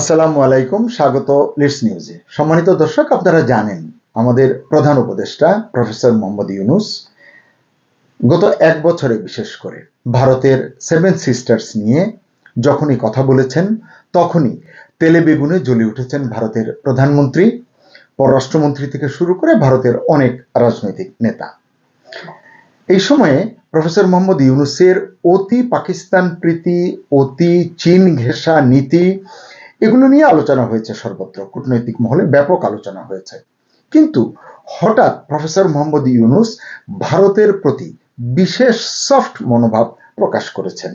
আসসালামু আলাইকুম, স্বাগত লিডস নিউজে সম্মানিত দর্শক, আপনারা জানেন, আমাদের প্রধান উপদেষ্টা, প্রফেসর মোহাম্মদ ইউনুস, গত এক বছরে বিশেষ করে ভারতের সেভেন সিস্টার্স নিয়ে যখনই কথা বলেছেন, তখনই তেলে বেগুনে জ্বলে উঠেছেন ভারতের প্রধানমন্ত্রী, পররাষ্ট্রমন্ত্রী থেকে শুরু করে ভারতের অনেক রাজনৈতিক নেতা। এই সময়ে প্রফেসর মোহাম্মদ ইউনুসের অতি পাকিস্তান প্রীতি, অতি চীন ঘেঁষা নীতি এগুলো নিয়ে আলোচনা হয়েছে সর্বত্র, কূটনৈতিক মহলে ব্যাপক আলোচনা হয়েছে। কিন্তু হঠাৎ প্রফেসর মোহাম্মদ ইউনুস ভারতের প্রতি বিশেষ সফট মনোভাব প্রকাশ করেছেন।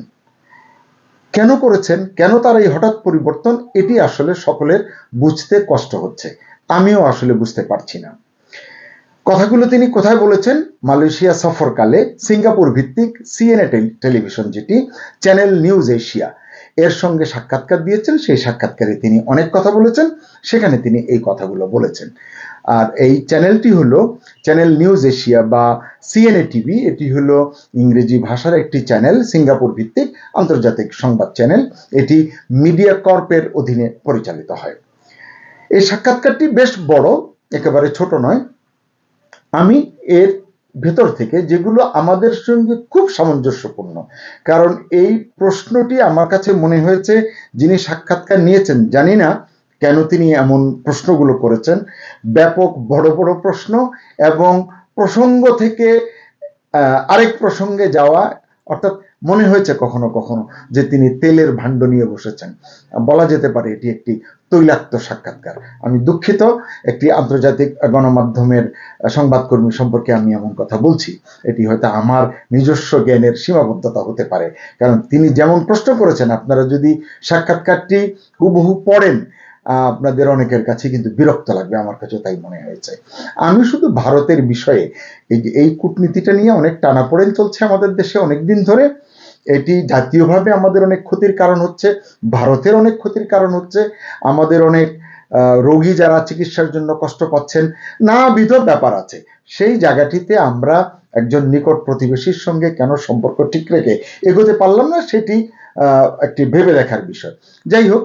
কেন করেছেন? কেন তার এই হঠাৎ পরিবর্তন? এটি আসলে সকলের বুঝতে কষ্ট হচ্ছে। আমিও আসলে বুঝতে পারছি না। কথাগুলো তিনি কোথায় বলেছেন? মালয়েশিয়া সফরকালে সিঙ্গাপুর ভিত্তিক সিএনএ টেলিভিশন যেটি চ্যানেল নিউজ এশিয়া এর সঙ্গে সাক্ষাৎকার দিয়েছেন, সেই সাক্ষাৎকারে তিনি অনেক কথা বলেছেন, সেখানে তিনি এই কথাগুলো বলেছেন। আর এই চ্যানেলটি হলো চ্যানেল নিউজ এশিয়া বা সিএনএ টিভি। এটি হলো ইংরেজি ভাষার একটি চ্যানেল, সিঙ্গাপুর ভিত্তিক আন্তর্জাতিক সংবাদ চ্যানেল। এটি মিডিয়া কর্পের অধীনে পরিচালিত হয়। এই সাক্ষাৎকারটি বেশ বড়, একেবারে ছোট নয়। আমি এর ভেতর থেকে যেগুলো আমাদের সঙ্গে খুব সামঞ্জস্যপূর্ণ। কারণ এই প্রশ্নটি আমার কাছে মনে হয়েছে, যিনি সাক্ষাৎকার নিয়েছেন, জানি না কেন তিনি এমন প্রশ্নগুলো করেছেন। ব্যাপক বড় বড় প্রশ্ন এবং প্রসঙ্গ থেকে আরেক প্রসঙ্গে যাওয়া, অর্থাৎ মনে হয়েছে কখনো কখনো যে তিনি তেলের ভাণ্ড নিয়ে বসেছেন। বলা যেতে পারে এটি একটি তৈলাক্ত সাক্ষাৎকার। আমি দুঃখিত, একটি আন্তর্জাতিক গণমাধ্যমের সংবাদকর্মী সম্পর্কে আমি এমন কথা বলছি। এটি হয়তো আমার নিজস্ব জ্ঞানের সীমাবদ্ধতা হতে পারে। কারণ তিনি যেমন প্রশ্ন করেছেন, আপনারা যদি সাক্ষাৎকারটি হুবহু পড়েন আপনাদের অনেকের কাছে কিন্তু বিরক্ত লাগবে, আমার কাছে তাই মনে হয়েছে। আমি শুধু ভারতের বিষয়ে, এই যে এই কূটনীতিটা নিয়ে অনেক টানাপোড়েন চলছে আমাদের দেশে অনেক দিন ধরে। এটি জাতীয়ভাবে আমাদের অনেক ক্ষতির কারণ হচ্ছে, ভারতের অনেক ক্ষতির কারণ হচ্ছে, আমাদের অনেক রোগী যারা চিকিৎসার জন্য কষ্ট পাচ্ছেন নানাবিধ ব্যাপার আছে। সেই জায়গাটিতে আমরা একজন নিকট প্রতিবেশীর সঙ্গে কেন সম্পর্ক ঠিক রেখে এগোতে পারলাম না, সেটি একটি ভেবে দেখার বিষয়। যাই হোক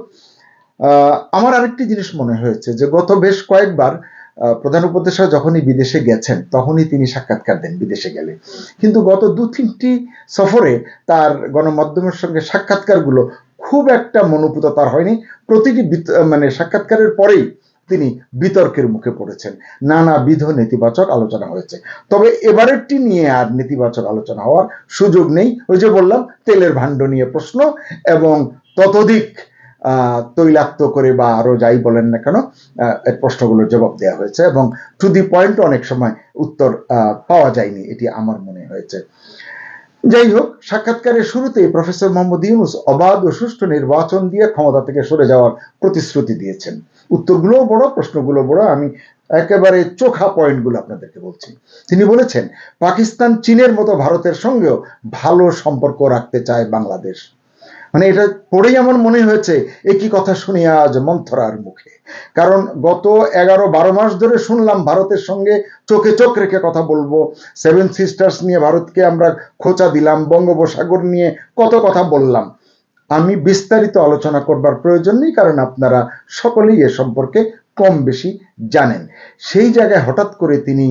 আমার আরেকটি জিনিস মনে হয়েছে যে গত বেশ কয়েকবার প্রধান উপদেষ্টা যখনই বিদেশে গেছেন, তখনই তিনি সাক্ষাৎকার দেন বিদেশে গেলে। কিন্তু গত দু তিনটি সফরে তার গণমাধ্যমের সঙ্গে সাক্ষাৎকারগুলো খুব একটা মনোপুত তার হয়নি। প্রতিটি মানে সাক্ষাৎকারের পরেই তিনি বিতর্কের মুখে পড়েছেন। নানাবিধ নেতিবাচক আলোচনা হয়েছে। তবে এবারেরটি নিয়ে আর নেতিবাচক আলোচনা হওয়ার সুযোগ নেই। ওই যে বললাম, তেলের ভাণ্ড নিয়ে প্রশ্ন এবং ততোধিক তৈলাক্ত করে বা আরও যাই বলেন না কেন এর প্রশ্নগুলোর জবাব দেওয়া হয়েছে এবং টু দি পয়েন্ট অনেক সময় উত্তর পাওয়া যায়নি, এটি আমার মনে হয়েছে। যাই হোক, সাক্ষাৎকারের শুরুতেই প্রফেসর মোহাম্মদ ইউনুস অবাধ ও সুষ্ঠু নির্বাচন দিয়ে ক্ষমতা থেকে সরে যাওয়ার প্রতিশ্রুতি দিয়েছেন। উত্তরগুলোও বড় প্রশ্নগুলো বড়, আমি একেবারে চোখা পয়েন্টগুলো আপনাদেরকে বলছি। তিনি বলেছেন পাকিস্তান চীনের মতো ভারতের সঙ্গেও ভালো সম্পর্ক রাখতে চায় বাংলাদেশ। মানে এটা পড়েই আমার মনে হয়েছে, একই কথা শুনি আজ মন্থরার মুখে। কারণ গত এগারো বারো মাস ধরে শুনলাম ভারতের সঙ্গে চোখে চোখ রেখে কথা বলব। সেভেন সিস্টার্স নিয়ে ভারতকে আমরা খোঁচা দিলাম, বঙ্গোপসাগর নিয়ে কত কথা বললাম। আমি বিস্তারিত আলোচনা করবার প্রয়োজন নেই, কারণ আপনারা সকলেই এ সম্পর্কে কম বেশি জানেন। সেই জায়গায় হঠাৎ করে তিনি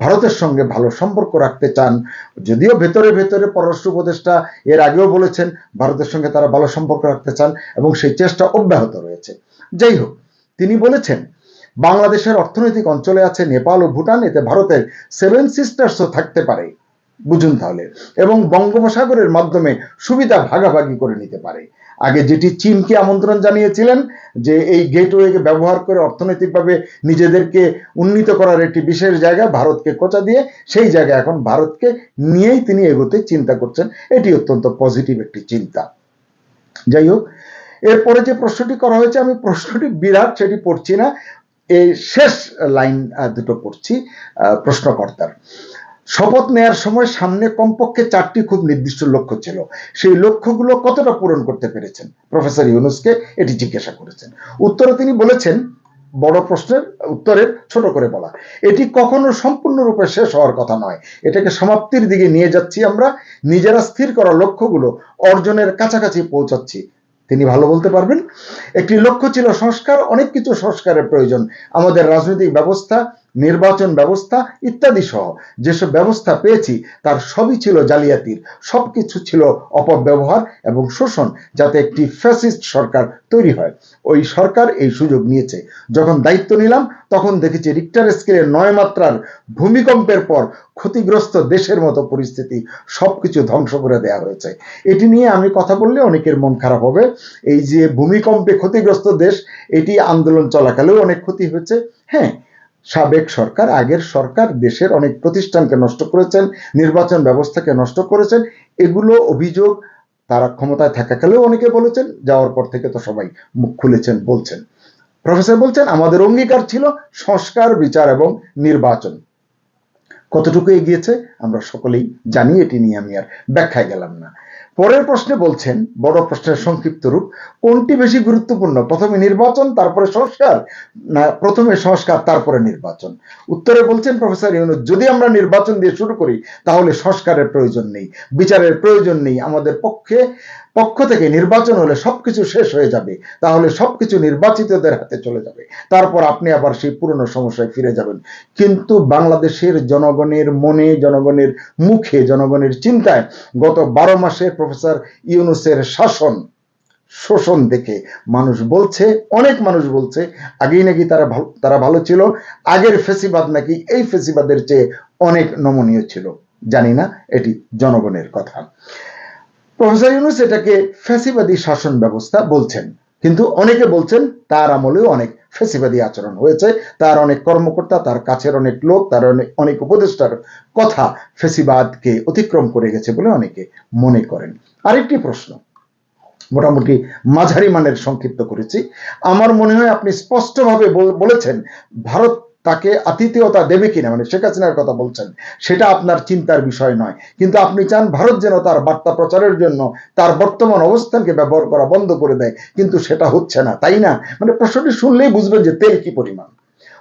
ভারতের সঙ্গে ভালো সম্পর্ক রাখতে চান। যদিও ভেতরে ভেতরে পররাষ্ট্র উপদেষ্টা এর আগেও বলেছেন, ভারতের সঙ্গে তারা ভালো সম্পর্ক রাখতে চান এবং সেই চেষ্টা অব্যাহত রয়েছে। যাই হোক, তিনি বলেছেন, বাংলাদেশের অর্থনৈতিক অঞ্চলে আছে নেপাল ও ভুটান, এতে ভারতের সেভেন সিস্টার্সও থাকতে পারে। বুঝুন তাহলে। এবং বঙ্গোপসাগরের মাধ্যমে সুবিধা ভাগাভাগি করে নিতে পারে। আগে যেটি চীনকে আমন্ত্রণ জানিয়েছিলেন যে এই গেটওয়েকে ব্যবহার করে অর্থনৈতিকভাবে নিজেদেরকে উন্নীত করার একটি বিশেষ জায়গা ভারতকে কোচা দিয়ে, সেই জায়গা এখন ভারতকে নিয়েই তিনি এগোতে চিন্তা করছেন। এটি অত্যন্ত পজিটিভ একটি চিন্তা। যাই হোক, এরপরে যে প্রশ্নটি করা হয়েছে, আমি প্রশ্নটি বিরাট সেটি পড়ছি না এই শেষ লাইন দুটো পড়ছি প্রশ্নকর্তার। শপথ নেয়ার সময় সামনে কমপক্ষে চারটি খুব নির্দিষ্ট লক্ষ্য ছিল। সেই লক্ষ্যগুলো কতটা পূরণ করতে পেরেছেন? প্রফেসর ইউনুসকে এটি জিজ্ঞাসা করেছেন। উত্তরে তিনি বলেছেন, বড় প্রশ্নের উত্তরের ছোট করে বলা, এটি কখনো সম্পূর্ণরূপে শেষ হওয়ার কথা নয়। এটাকে সমাপ্তির দিকে নিয়ে যাচ্ছি আমরা, নিজেরা স্থির করা লক্ষ্যগুলো অর্জনের কাছাকাছি পৌঁছাচ্ছি। তিনি ভালো বলতে পারবেন, একটি লক্ষ্য ছিল সংস্কার, অনেক কিছু সংস্কারের প্রয়োজন। আমাদের রাজনৈতিক ব্যবস্থা নির্বাচন ব্যবস্থা ইত্যাদি সহ যেসব ব্যবস্থা পেয়েছি, তার সবই ছিল জালিয়াতির। সবকিছু ছিল অপব্যবহার এবং শোষণ যাতে একটি ফ্যাসিস্ট সরকার তৈরি হয়। ওই সরকার এই সুযোগ নিয়েছে। যখন দায়িত্ব নিলাম, তখন দেখেছি রিক্টার স্কেলের নয় মাত্রার ভূমিকম্পের পর ক্ষতিগ্রস্ত দেশের মতো পরিস্থিতি সবকিছু ধ্বংস করে দেওয়া হয়েছে। এটি নিয়ে আমি কথা বললে অনেকের মন খারাপ হবে। এই যে ভূমিকম্পে ক্ষতিগ্রস্ত দেশ, এটি আন্দোলন চলাকালেও অনেক ক্ষতি হয়েছে। হ্যাঁ সাবেক সরকার, আগের সরকার দেশের অনেক প্রতিষ্ঠানকে নষ্ট করেছেন, নির্বাচন ব্যবস্থাকে নষ্ট করেছেন, এগুলো অভিযোগ তারা ক্ষমতায় থাকাকালেও অনেকে বলেছেন, যাওয়ার পর থেকে তো সবাই মুখ খুলেছেন, বলছেন। প্রফেসর বলছেন, আমাদের অঙ্গীকার ছিল সংস্কার, বিচার এবং নির্বাচন। কতটুকু এগিয়েছে আমরা সকলেই জানি, এটি নিয়ে আমি আর ব্যাখ্যায় গেলাম না। পরের প্রশ্নে বলছেন, বড় প্রশ্নের সংক্ষিপ্ত রূপ, কোনটি বেশি গুরুত্বপূর্ণ? প্রথমে নির্বাচন, তারপরে সংস্কার, না প্রথমে সংস্কার, তারপরে নির্বাচন? উত্তরে বলছেন প্রফেসর ইউনুস, যদি আমরা নির্বাচন দিয়ে শুরু করি, তাহলে সংস্কারের প্রয়োজন নেই, বিচারের প্রয়োজন নেই আমাদের পক্ষে। পক্ষ থেকে নির্বাচন হলে সবকিছু শেষ হয়ে যাবে, তাহলে সবকিছু নির্বাচিতদের হাতে চলে যাবে। তারপর আপনি আবার সেই পুরনো সমস্যায় ফিরে যাবেন। কিন্তু বাংলাদেশের জনগণের মনে, জনগণের মুখে, জনগণের চিন্তায় গত বারো মাসে প্রফেসর ইউনুসের শাসন, শোষণ দেখে মানুষ বলছে, অনেক মানুষ বলছে, আগেই নাকি তারা ভালো তারা ভালো ছিল, আগের ফেসিবাদ নাকি এই ফেসিবাদের চেয়ে অনেক নমনীয় ছিল। জানি না, এটি জনগণের কথা। প্রফেসর ইউনুস এটাকে ফ্যাসিবাদী শাসন ব্যবস্থা বলছেন। কিন্তু অনেকে বলছেন তার আমলেও অনেক ফেসিবাদী আচরণ হয়েছে। তার অনেক কর্মকর্তা, তার কাছের অনেক লোক, তার অনেক অনেক উপদেষ্টার কথা ফেসিবাদকে অতিক্রম করে গেছে বলে অনেকে মনে করেন। আরেকটি প্রশ্ন, মোটামুটি মাঝারি মানের সংক্ষিপ্ত করেছি। আমার মনে হয় আপনি স্পষ্টভাবে বলেছেন, ভারত তাকে আতিথেয়তা দেবে কিনা মানে শেখ হাসিনার কথা বলছেন, সেটা আপনার চিন্তার বিষয় নয়। কিন্তু আপনি চান ভারত যেন তার বার্তা প্রচারের জন্য তার বর্তমান অবস্থানকে ব্যবহার করা বন্ধ করে দেয়, কিন্তু সেটা হচ্ছে না, তাই না? মানে প্রশ্নটি শুনলেই বুঝবেন যে তেল কি পরিমাণ।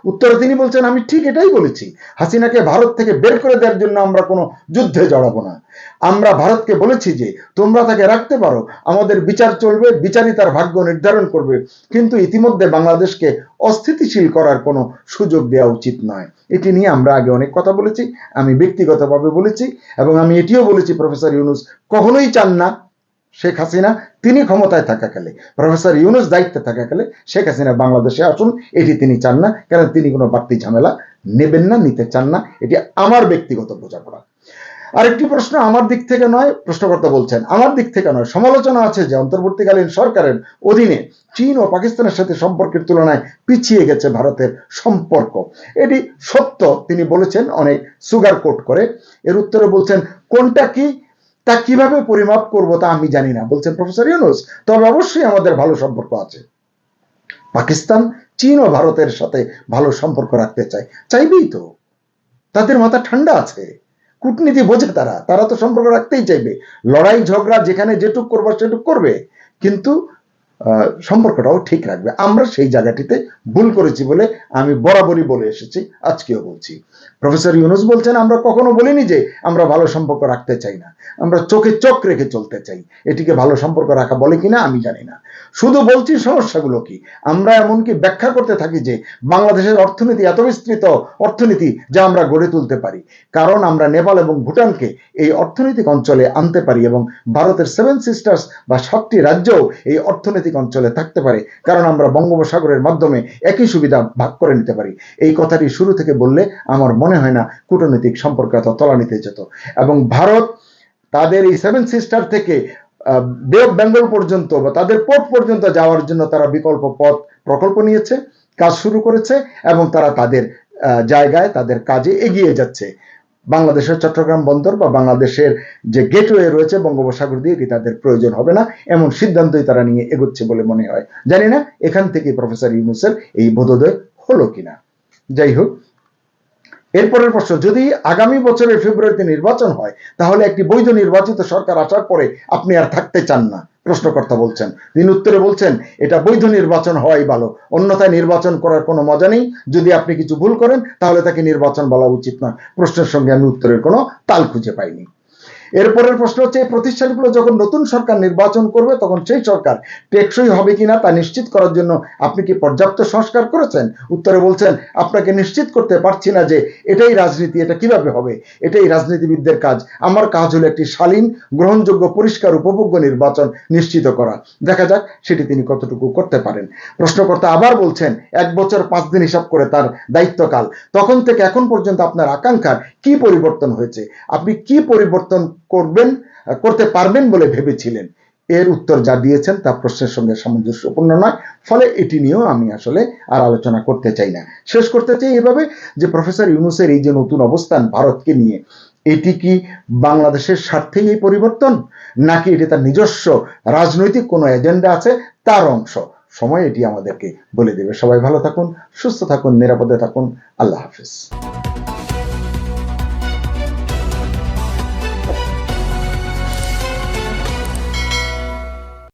উত্তরে তিনি বলছেন, আমি ঠিক এটাই বলেছি। হাসিনাকে ভারত থেকে বের করে দেওয়ার জন্য আমরা কোনো যুদ্ধে জড়াবো না। আমরা ভারতকে বলেছি যে, তোমরা তাকে রাখতে পারো। আমাদের বিচার চলবে, বিচারই তার ভাগ্য নির্ধারণ করবে। কিন্তু ইতিমধ্যে বাংলাদেশকে অস্থিতিশীল করার কোনো সুযোগ দেওয়া উচিত নয়। এটি নিয়ে আমরা আগে অনেক কথা বলেছি, আমি ব্যক্তিগতভাবে বলেছি এবং আমি এটিও বলেছি প্রফেসর ইউনুস, কখনোই চান না শেখ হাসিনা তিনি ক্ষমতায় থাকাকালে প্রফেসর ইউনুস দায়িত্বে থাকাকালে শেখ হাসিনা বাংলাদেশে আসুন, এটি তিনি চান না, কারণ তিনি কোনো বাড়তি ঝামেলা নেবেন না, নিতে চান না, এটি আমার ব্যক্তিগত বোঝাপড়া। আরেকটি প্রশ্ন আমার দিক থেকে নয়, প্রশ্নকর্তা বলছেন, আমার দিক থেকে নয়, সমালোচনা আছে যে অন্তর্বর্তীকালীন সরকারের অধীনে চীন ও পাকিস্তানের সাথে সম্পর্কের তুলনায় পিছিয়ে গেছে ভারতের সম্পর্ক। এটি সত্য, তিনি বলেছেন, অনেক সুগার কোট করে। এর উত্তরে বলছেন, কোনটা কি? তা কীভাবে পরিমাপ করব তা আমি জানি না। বলছেন প্রফেসর ইউনুস, তবে অবশ্যই আমাদের ভালো সম্পর্ক আছে। পাকিস্তান, চীন ও ভারতের সাথে ভালো সম্পর্ক রাখতে চায়। চাইবেই তো। তাদের মাথা ঠান্ডা আছে। কূটনীতি বোঝে তারা। তারা তো সম্পর্ক রাখতেই চাইবে। লড়াই, ঝগড়া যেখানে যেটুক করবার সেটুক করবে। কিন্তু সম্পর্কটাও ঠিক রাখবে। আমরা সেই জায়গাটিতে ভুল করেছি বলে আমি বরাবরই বলে এসেছি, আজকেও বলছি। প্রফেসর ইউনুস বলছেন, আমরা কখনো বলিনি যে আমরা ভালো সম্পর্ক রাখতে চাই না। আমরা চোখে চোখ রেখে চলতে চাই। এটিকে ভালো সম্পর্ক রাখা বলে কিনা আমি জানি না। শুধু বলছি সমস্যাগুলো কি? আমরা এমনকি ব্যাখ্যা করতে থাকি যে বাংলাদেশের অর্থনীতি এত বিস্তৃত অর্থনীতি যা আমরা গড়ে তুলতে পারি। কারণ আমরা নেপাল এবং ভুটানকে এই অর্থনৈতিক অঞ্চলে আনতে পারি এবং ভারতের সেভেন সিস্টার্স বা সাতটি রাজ্যও এই অর্থনৈতিক অঞ্চলে থাকতে পারে, কারণ আমরা বঙ্গোপসাগরের মাধ্যমে একই সুবিধা ভাগ করে নিতে পারি। এই কথাটি শুরু থেকে বললে আমার মনে হয় না কূটনৈতিক সম্পর্ক এত তলানিতে যেত। এবং ভারত তাদের এই সেভেন সিস্টার থেকে বে অফ বেঙ্গল পর্যন্ত বা তাদের পোর্ট পর্যন্ত যাওয়ার জন্য তারা বিকল্প পথ প্রকল্প নিয়েছে, কাজ শুরু করেছে এবং তারা তাদের জায়গায়, তাদের কাজে এগিয়ে যাচ্ছে। বাংলাদেশের চট্টগ্রাম বন্দর বা বাংলাদেশের যে গেটওয়ে রয়েছে বঙ্গোপসাগর দিয়ে এটি তাদের প্রয়োজন হবে না? এমন সিদ্ধান্তই তারা নিয়ে এগোচ্ছে বলে মনে হয়। জানি না এখান থেকে প্রফেসর ইউনুসের এই বোধোদয় হলো কিনা। যাই হোক, এরপরের প্রশ্ন, যদি আগামী বছরের ফেব্রুয়ারিতে নির্বাচন হয়, তাহলে একটি বৈধ নির্বাচিত সরকার আসার পরে আপনি আর থাকতে চান না। প্রশ্নকর্তা বলছেন। তিনি উত্তরে বলছেন, এটা বৈধ নির্বাচন হওয়াই ভালো। অন্যথায় নির্বাচন করার কোনো মজা নেই। যদি আপনি কিছু ভুল করেন, তাহলে তাকে নির্বাচন বলা উচিত নয়। প্রশ্নের সঙ্গে আমি উত্তরের কোনো তাল খুঁজে পাইনি। এরপরের প্রশ্ন হচ্ছে, এই প্রতিষ্ঠানগুলো যখন নতুন সরকার নির্বাচন করবে, তখন সেই সরকার টেকসই হবে কিনা তা নিশ্চিত করার জন্য আপনি কি পর্যাপ্ত সংস্কার করেছেন? উত্তরে বলছেন, আপনাকে নিশ্চিত করতে পারছি না যে এটাই রাজনীতি, এটা কীভাবে হবে? এটাই রাজনীতিবিদদের কাজ। আমার কাজ হলো একটি শালীন, গ্রহণযোগ্য, পরিষ্কার, উপভোগ্য নির্বাচন নিশ্চিত করা। দেখা যাক সেটি তিনি কতটুকু করতে পারেন। প্রশ্নকর্তা আবার বলছেন, এক বছর পাঁচ দিন হিসাব করে তার দায়িত্বকাল। তখন থেকে এখন পর্যন্ত আপনার আকাঙ্ক্ষার কি পরিবর্তন হয়েছে? আপনি কি পরিবর্তন করবেন করতে পারবেন বলে ভেবেছিলেন। এর উত্তর যা দিয়েছেন তা প্রশ্নের সঙ্গে সামঞ্জস্যপূর্ণ নয়, ফলে এটি নিয়েও আমি আসলে আর আলোচনা করতে চাই না। শেষ করতে চাই এভাবে যে প্রফেসর ইউনুসের এই যে নতুন অবস্থান ভারতকে নিয়ে, এটি কি বাংলাদেশের স্বার্থেই এই পরিবর্তন, নাকি এটি তার নিজস্ব রাজনৈতিক কোনো এজেন্ডা আছে, তার অংশ? সময় এটি আমাদেরকে বলে দেবে। সবাই ভালো থাকুন, সুস্থ থাকুন, নিরাপদে থাকুন। আল্লাহ হাফিজ।